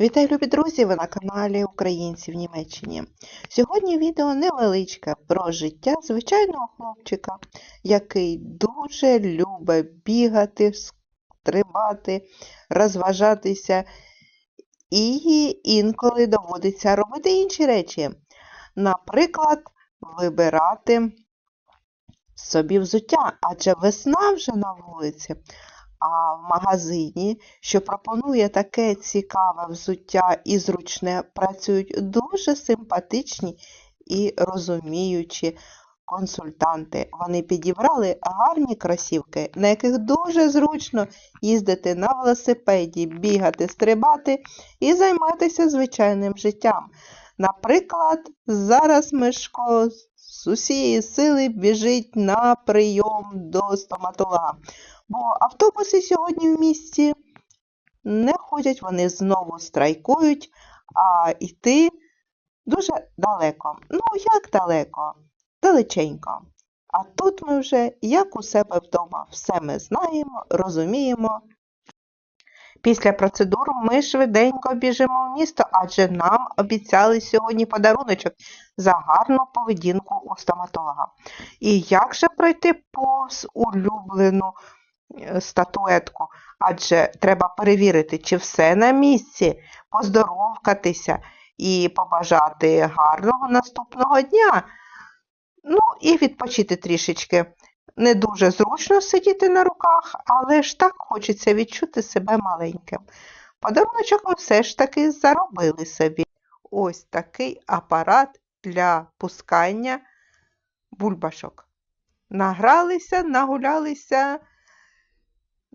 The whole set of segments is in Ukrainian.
Вітаю, любі друзі! Ви на каналі Українці в Німеччині. Сьогодні відео невеличке про життя звичайного хлопчика, який дуже любить бігати, стрибати, розважатися, і інколи доводиться робити інші речі. Наприклад, вибирати собі взуття, адже весна вже на вулиці. А в магазині, що пропонує таке цікаве взуття і зручне, працюють дуже симпатичні і розуміючі консультанти. Вони підібрали гарні кросівки, на яких дуже зручно їздити на велосипеді, бігати, стрибати і займатися звичайним життям. Наприклад, зараз Мишко з усієї сили біжить на прийом до стоматолога. Бо автобуси сьогодні в місті не ходять, вони знову страйкують, а йти дуже далеко. Ну, як далеко? Далеченько. А тут ми вже, як у себе вдома, все ми знаємо, розуміємо. Після процедур ми швиденько біжимо в місто, адже нам обіцяли сьогодні подаруночок за гарну поведінку у стоматолога. І як же пройти повз улюблену е, статуетку? Адже треба перевірити, чи все на місці, поздоровкатися і побажати гарного наступного дня. Ну і відпочити трішечки. Не дуже зручно сидіти на руках, але ж так хочеться відчути себе маленьким. Подаруночок ми все ж таки заробили собі. Ось такий апарат для пускання бульбашок. Награлися, нагулялися,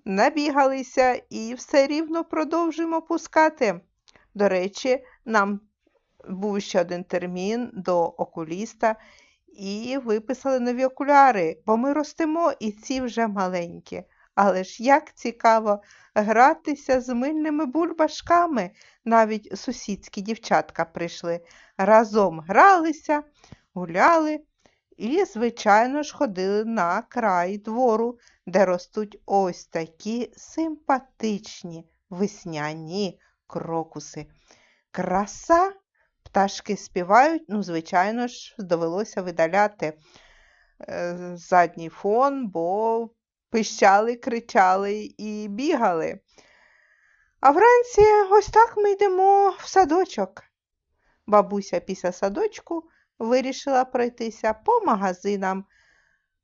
набігалися і все рівно продовжуємо пускати. До речі, нам був ще один термін до окуліста, і виписали нові окуляри, бо ми ростемо і ці вже маленькі. Але ж як цікаво гратися з мильними бульбашками. Навіть сусідські дівчатка прийшли. Разом гралися, гуляли і, звичайно ж, ходили на край двору, де ростуть ось такі симпатичні весняні крокуси. Краса Пташки співають, ну, звичайно ж, довелося видаляти е, задній фон, бо пищали, кричали і бігали. А вранці ось так ми йдемо в садочок. Бабуся після садочку вирішила пройтися по магазинам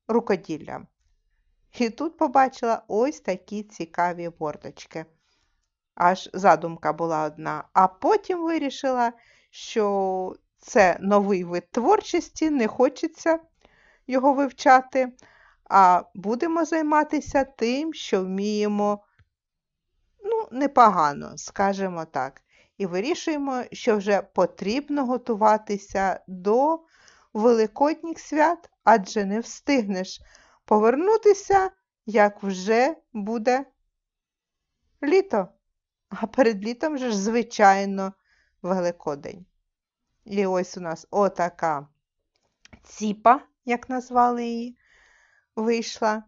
рукоділля. І тут побачила ось такі цікаві мордочки. Аж задумка була одна, а потім вирішила, що це новий вид творчості, не хочеться його вивчати, а будемо займатися тим, що вміємо ну, непогано, скажімо так. І вирішуємо, що вже потрібно готуватися до Великодніх свят, адже не встигнеш повернутися, як вже буде літо. А перед літом же звичайно, Великодень. І ось у нас отака ціпа, як назвали її, вийшла.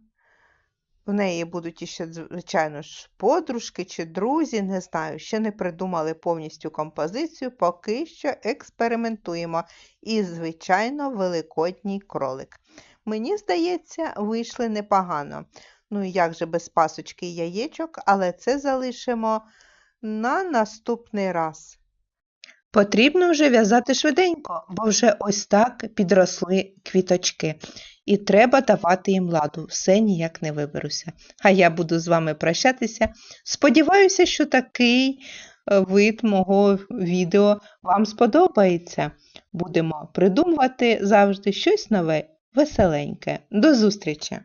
В неї будуть іще, звичайно ж, подружки чи друзі, не знаю, ще не придумали повністю композицію, поки що експериментуємо. І, звичайно, великодній кролик. Мені здається, вийшли непогано. Ну, як же без пасочки і яєчок, але це залишимо на наступний раз. Потрібно вже в'язати швиденько, бо вже ось так підросли квіточки. І треба давати їм ладу, все ніяк не виберуся. А я буду з вами прощатися. Сподіваюся, що такий е, вид мого відео вам сподобається. Будемо придумувати завжди щось нове, веселеньке. До зустрічі!